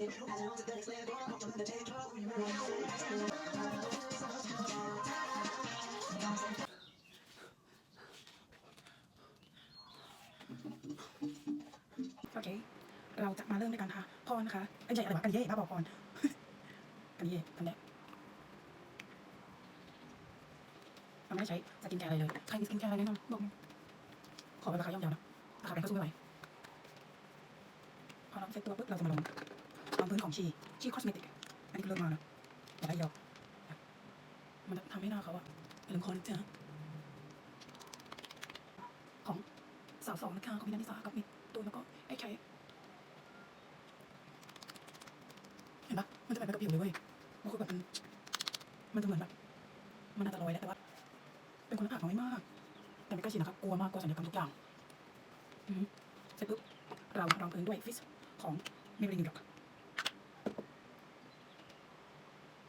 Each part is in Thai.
โอเค เราจะมาเริ่มด้วยกันค่ะพรนะคะไอ้ใหญ่อะไรวะกันเย่บ้าบอกพรกันเย่กันแดกเราไม่ได้ใช้สกินแคร์อะไรเลย ใครมีสกินแคร์อะไรแนะนำบอกหน่อยขอเป็นราคาย่อมเยาวนะราคาแพงก็สู้ไม่ไหวพอเราเซ็ตตัวปุ๊บเราจะมาลง รองพื้นของชีชีคอสเมติกอันนี้เริ่มานะอย่าได้ยอกมันจะทำให้หน้าเขาอะเป็นคอนะจ๊ะของสาวสองนะคะของพี่นันทิสากับมิตูนแล้วก็ไอ้ไข่เห็นปะมันจะแบบกับผิวเลยเว้ยมันคือแบบมันมันจะเหมือนแบบมันน่าจจะลอยแล้วแต่ว่าเป็นคนหน้าผากน้อยมาก แต่ไม่กล้าฉีดนะครับกลัวมากกลัวสัญญกรรมทุกอย่างเสร็จปุ๊บเรารองพื้นด้วยฟิสของเมเบลินดอก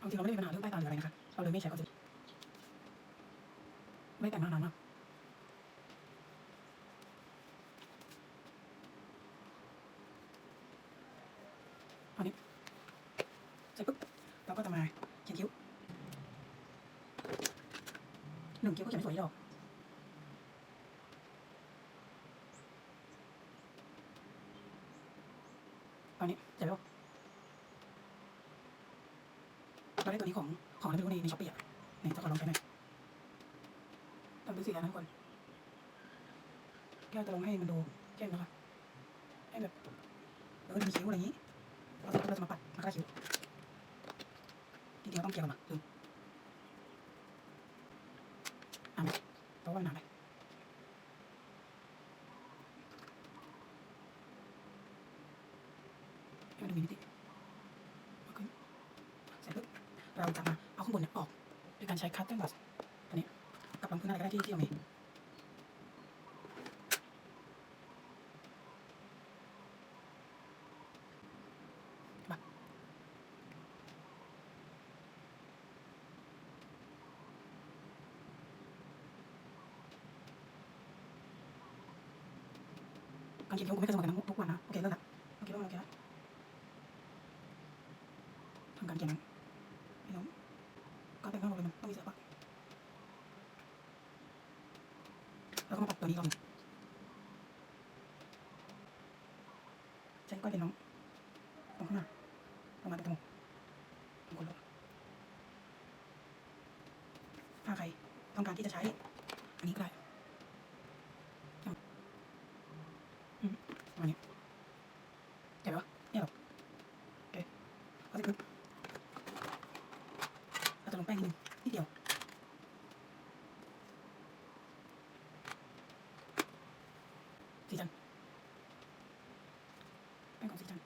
เอาจริงเราไม่ได้มีปัญหาเรื่องใต้ตาหรืออะไรนะคะเราเลยไม่ใช้คอนซีลเลอร์ไม่แต่งหน้านานมากอันนี้เสร็จปุ๊บเราก็จะมาเขียนคิ้วหนึ่งคิ้วก็เขียนไม่สวยหรอกตอนนี้เสร็จแล้วเราได้ตัวนี้ ของของอะไรไม่รู้ในช้อปปี้อะไหนจะขอลองใช้หน่อยทำเป็นสีอะไรนะทุกคนแค่จะลองให้มันดูเข้มนะคะให้แบบเออมีคิ้วอะไรอย่างนี้เราจะเราจะมาปัดมาคาดคิ้วจริงๆเราต้องเกี่ยวกันมาคืออ่านไหมเพราะว่ามันหนาไปให้มันดูมีมิติเร็จปุ๊บเราจะมา การใช้คัตเติ้ลบัสตัวนี้กับรองพื้นอะไรก็ได้ที่ที่เรามีบัการเขียนคิ้วกูไม่เคยสมัครกันทุกวันนะ โอเคเลิกละโอเคเลิกละโอเคละทำการเขียนหนังพี่น้องการแต่งหน้าเราเลยมันต้องมีศิลปะแล้วก็มาปัดตัวนี้ก่อนใช้ก้อยเป็นน้องตรงข้างหน้าตรงมาตรงจมูกตรงคนลุกถ้าใคร ต้องการที่จะใช้ อันนี้ก็ได้ประมาณนี้เห็นปะเนี่ยหรอโอเคเอาสิปึ๊บเราจะลงแป้งนิดนึงนิดเดียวสีจันแป้งของสีจัน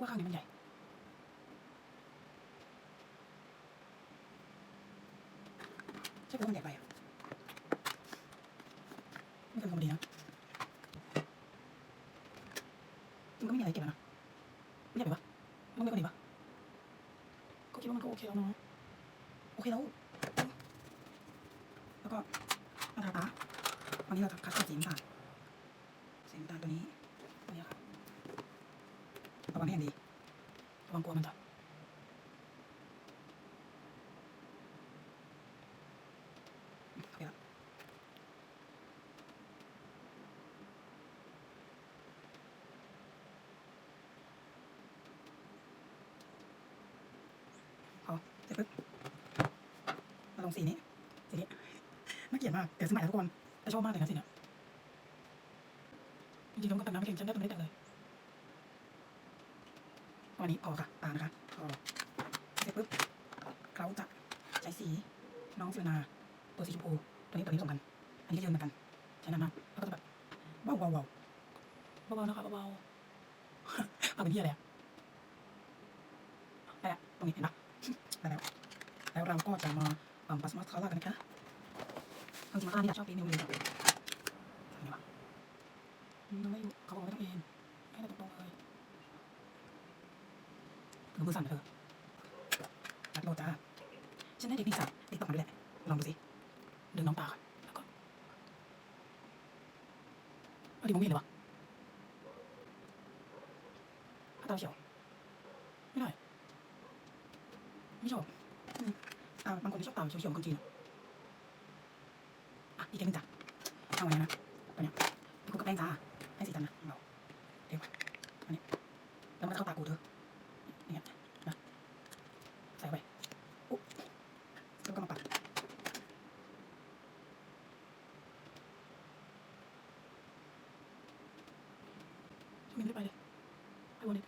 ว่าข้างนี้มันใหญ่ ช่เพราะมันใหญ่ไปอะไม่ทำมาดีนะมันก็ไม่มีอะไรเก็บนะไม่ใช่ปะมันไม่พอดีปะก็คิดว่ามันก็โอเคแล้วเนาะโอเคแล้วแล้วก็มาทาตาวันนี้เราจะคัดสีน้ำตาลสีน้ำตาลตัวนี้ตัวนี้ครับระวังให้ดีระวังกลัวมันจะโอเคละ พอ เสร็จปุ๊บมาลงสีนี้สีนี้น่าเกลียดมากแต่สมัยแล้วทุกคนแต่ชอบมากเลยนะสีเนี้ยจริงๆแล้วมันก็แต่งน้าไม่เก่งฉันได้ตัวนี้แต่งเลยวันนี้พอค่ะตานะคะพอเสร็จปุ๊บเขาจะใช้สีน้องฟิวนาตัวสีชมพูตัวนี้ตัวนี้ผสมกัน อันนี้ก็ยืนเหมือนกันใช้นานมากแล้วก็จะแบบเบาเบาเบาเบาๆนะคะเบาๆเอาเป็นที่อะไรอะได้ละตรงนี้เห็นปะ แล้วแล้วเราก็จะมาปั๊มปัสมาสคาร่ากันนะคะเอาจริงๆมาคาร่านี่ชอบปีนิวเลยแบบนี่วะอืมไม่อยู่เขาบอกไม่ต้องเอ็นให้แต่ตรงๆเลยถือมือสั่นเถอะรัดโลจ้าฉันได้เทคนิคจากติ๊กต็อกมาด้วยแหละ ลองดูสิดึงน้องตากแล้วก็เอาดิมงม่เลยวะถ้าตาเฉียว ไม่ได้ ไม่ชอบอืมอ่าบางคนที่ชอบเต่าเขียวๆของคนจีนอะอีกแกงหนึงจ้ะเอาไว้นะตัวเนี้ยไปคลุกกับแป้งจ้าให้สีจันทร์นะของเราเดี๋ยวอันนี้แล้วมันจะเข้าปากกูเถอะนี่ไงนะใส่เข้าไปอุ๊บแล้วก็มาปัดช่วยไม่ได้ไปเลยไปวันนี้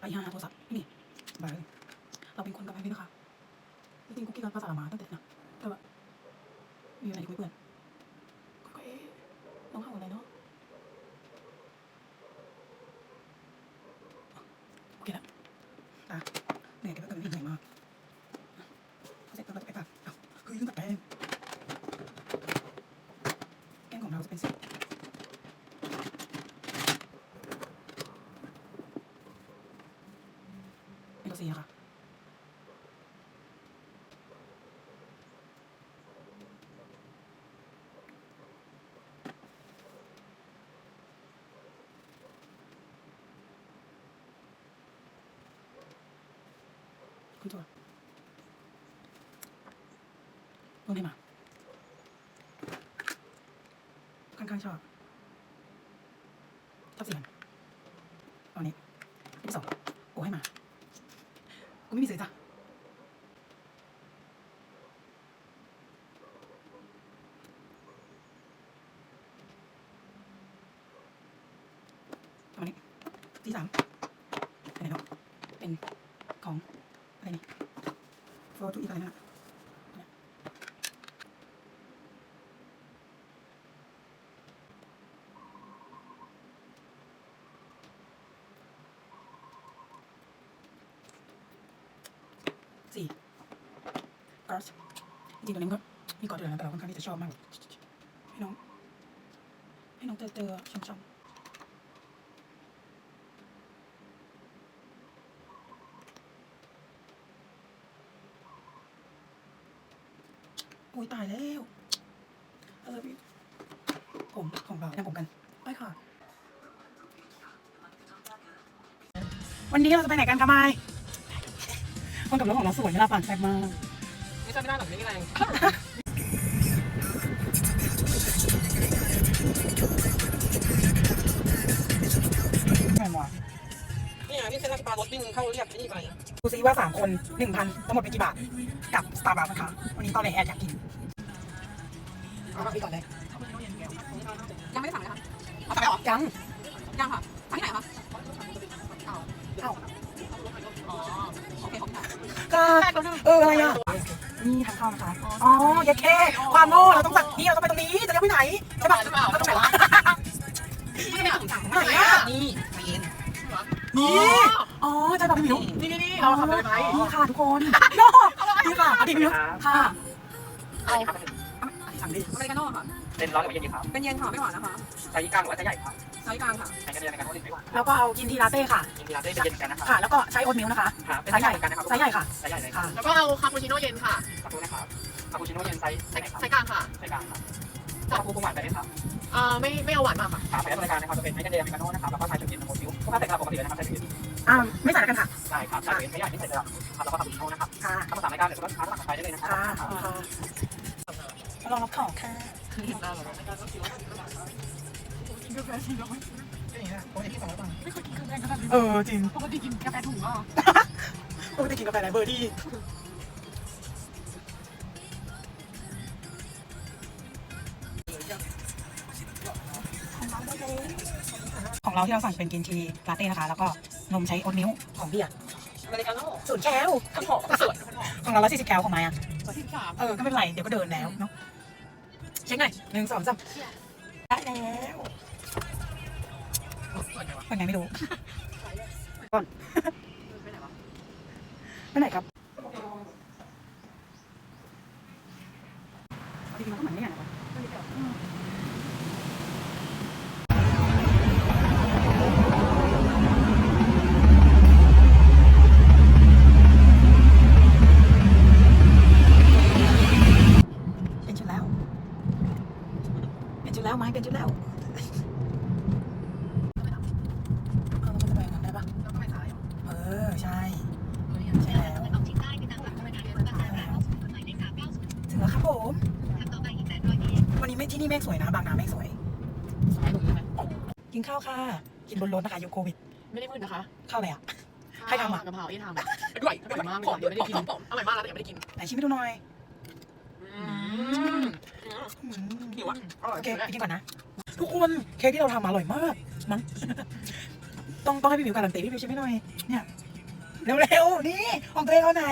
ไปหาโทรศัพท์นี่บายเราเป็นคนกับไปพี่นะคะจริงๆกุ๊กกี้กับภาษาละมาตั้งแต่นะแต่ว่ามีอะไรคุยเพื่อนก็เอ๊ะน้องเข้าอะไรเนาะโอเคแล้วตาเหนื่อยแต่ก็เกิดไม่เหนื่อยมากเสร็จแล้วเราจะไปตัดเอ้าคือยืนตัดแป้งแก้งของเราจะเป็นสีเป็นตัวสีอะค่ะ คุณตัวลงได้มาค่อนข้างชอบ ชอบเสียงเอาอันนี้ที่สองโอ้ให้มา กูไม่มีเสียงจ้ะเอาอันนี้ที่สามเป็นไหนเนาะเป็นของ อะไรนี่โฟร์ทู อีกอะไรนะสี่กอสจริงๆตัวนี้มันก็มีกอร์ดด้วยนแต่เราค่อนข้างที่จะชอบมากให้น้อง ให้น้องเจอเจอช่ำๆ อุ้ยตายแล้วเออพี่ผมของเราเนี่ยผมกันไปค่ะ วันนี้เราจะไปไหนกันคะไมายคนกับรถของเราสวยเวลาปั่นแซ่บมาก ไม่ใช่ไม่ได้หรอกไม่มีแรงแม่นว่ะนี่ไงนี่เส้นราชปารถวิ่งเข้าเรียกไอ้นี่ไป ดูซิว่าสามคนหนึ่งพันทั้งหมดเป็นกี่บาท กับสตาร์บัคนะคะวันนี้ตอนในแอดอยากกินเอาแบบนี้ก่อนเลยยังไม่ได้สั่งเลยค่ะเอาไปออกยังยังค่ะสั่งที่ไหนคะเอาเอ้าอ๋อโอเคของที่ไหนก็เอออะไรอะนี่ทางเข้านะคะ อ๋อเยดแค่ความโง่เราต้องสั่งนี่เราต้องไปตรงนี้จะเลี้ยวไปไหนใช่ปะเราต้องไหนวะนี่เนี่ยผมสั่งไหนอะนี่ใจเย็นนี่ อ๋อใจปะพี่หมิวนี่นี่นี่เราขับเลยไหมนี่ค่ะทุกคนโน่นี่ค่ะอดีตพี่หมิวค่ะเอาอะสั่งดิอเมริกาโน่ค่ะ เป็นร้อนหรือว่าเย็นดีครับ เป็นเย็นค่ะไม่หวานนะคะใช้กลางหรือว่าใช้ใหญ่ครับไซส์กลางค่ะใช้กระเทียมในการทอดไม่หวานแล้วก็เอากินทีลาเต้ค่ะกินทีละได้จะเย็นกันนะครับค่ะแล้วก็ใช้โอ๊ตมิลค์นะคะครับเป็นไซส์ใหญ่เหมือนกันนะครับไซส์ใหญ่ค่ะไซส์ใหญ่เลยคค่ะรับแล้วก็เอาคาปูชิโน่เย็นค่ะขอบคุณนะครับคาปูชิโน่เย็นไซส์ไซไหนส์ครับไซส์กลางค่ะไซส์กลางครับคาปูกุ้งหวานไปไหมครับเอ่อไม่ไม่เอาหวานมากค่ะครับในรายการนะครับจะเป็นไม้กระเทียมอเมริกาโน่นะครับแล้วก็ชาชูเย็นน้ำมันมิ้วถ้าใส่กระปกติเลยนะครับใช้ชูเย็น อ่าไม่ใส่แล้วกันค่ะ ได้ครับชาชูเย็นไม่ใหญ่ไม่ใส่กระครับแล้วก็คาปูชิโน่นะครับค่ะถ้ามาสามรายการเดี๋ยวคุณลูกค้าสมัครไปได้เลยนะครัค่ะขอบคุณค่ะมาลองรับของค่ะเออจริง ปกติกินกาแฟถุงอะปกติกินกาแฟไหนเบอร์ดี้ของเราที่เราสั่งเป็นกินทีลาเต้นะคะ แล้วก็ นมใช้โอ๊ตมิลค์ของเบียร์อเมริกาโน่ศูนย์แคลข้าวหอมสวยของเราร้อยสี่สิบแคลของไม้อะสิบสามเออก็ไม่เป็นไรเดี๋ยวก็เดินแล้วเนาะเช็คหน่อยหนึ่งสองสามได้แล้วเป็นไงไม่รู้ก่อนไปไหนครับจริงๆมันก็เหมือนไม่ใหญ่นะเป็นชุดแล้ว เป็นชุดแล้วไหมเป็นชุดแล้ว นี่เมฆสวยนะ บางนาเมฆสวย สมัยหนุ่มใช่ไหม กินข้าวค่ะ กิน บนรถนะคะยุคโควิด ไม่ได้มืดนะคะข้าวอะไรอะ ใครทำอะกะเพราเอ๊ะทำอร่อยอร่อยมากเลยค่ะเดี๋ยวไม่ได้กินอร่อยมากแล้วแต่ยังไม่ได้กินไหนชิมให้ดูหน่อยอืมอืมหิวอะอร่อยโอเคไปกินก่อนนะ ทุกคนเค้กที่เราทำมาอร่อยมากมั้ง ต้องต้องให้พี่มิวการันตีพี่มิวชิมให้หน่อย เนี่ยเร็วๆนี่ของตัวเองเอาไหน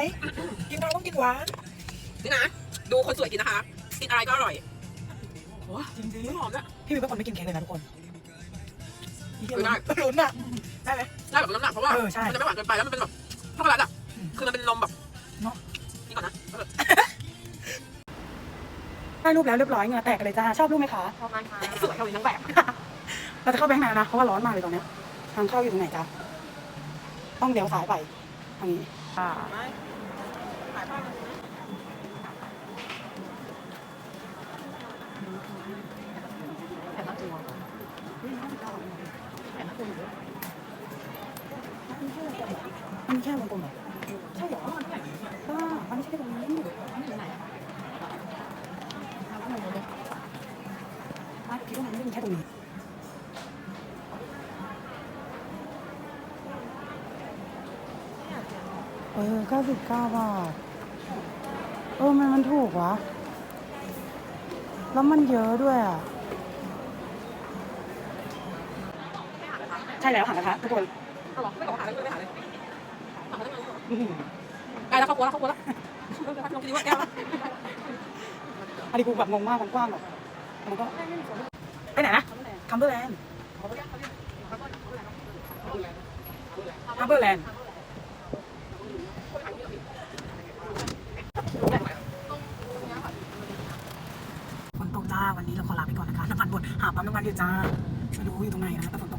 กินเราต้องกินหวานนี่นะ ดูคนสวยกินนะคะ กินอะไรก็อร่อยจริงหอมด้วยๆพี่มิวเป็นคนไม่กินเค้กเลยนะทุกคน ไม่ได้ลุ้นอะได้ไหมได้แบบลดน้ำหนักเพราะว่าเออใช่ มันจะไม่หวานเกินไปแล้วมันเป็นแบบช็อกโกแลตอะคือมันเป็นนมแบบเนอะนี่ก่อนนะได้รูปแล้วเรียบร้อยเหงื่อแตกเลยจ้าชอบรูปไหมคะชอบมากค่ะสวยเท่านี้ทั้งแบบเราจะเข้าไปข้างในนะเพราะว่าร้อนมากเลยตรงเนี้ยทางเข้าอยู่ตรงไหนจ๊ะต้องเลี้ยวซ้ายไปทางนี้อ่า แผ่นละตัวแผ่นละตัว มันแค่วงกลมเหรอใช่เหรอป้ามันไม่ใช่ตรงนี้มันอยู่ไหนอะป้าคิดว่ามันไม่ได้มีแค่ตรงนี้เออเก้าสิบเก้าบาทเออมันมันถูกวะแล้วมันเยอะด้วยอะ ช่แล้วหางกระทะทุกคนเอาหรอไม่ต้องหาเลยไม่หาเลยหาได้ไงอื้อหือได้แล้วครอบครัวแล้วครอบครัวแล้วลองกินดีว่าแก้วอันนี้กูแบบงงมากมันกว้างแบบมันก็ไปไหนนะคัมเบอร์แลนด์คัมเบอร์แลนด์ฝนตกจ้าวันนี้เราขอลาไปก่อนนะคะน้ำมันบดหาปั๊มน้ำมันอยู่จ้าไม่รู้อยู่ตรงไหนนะแต่ฝน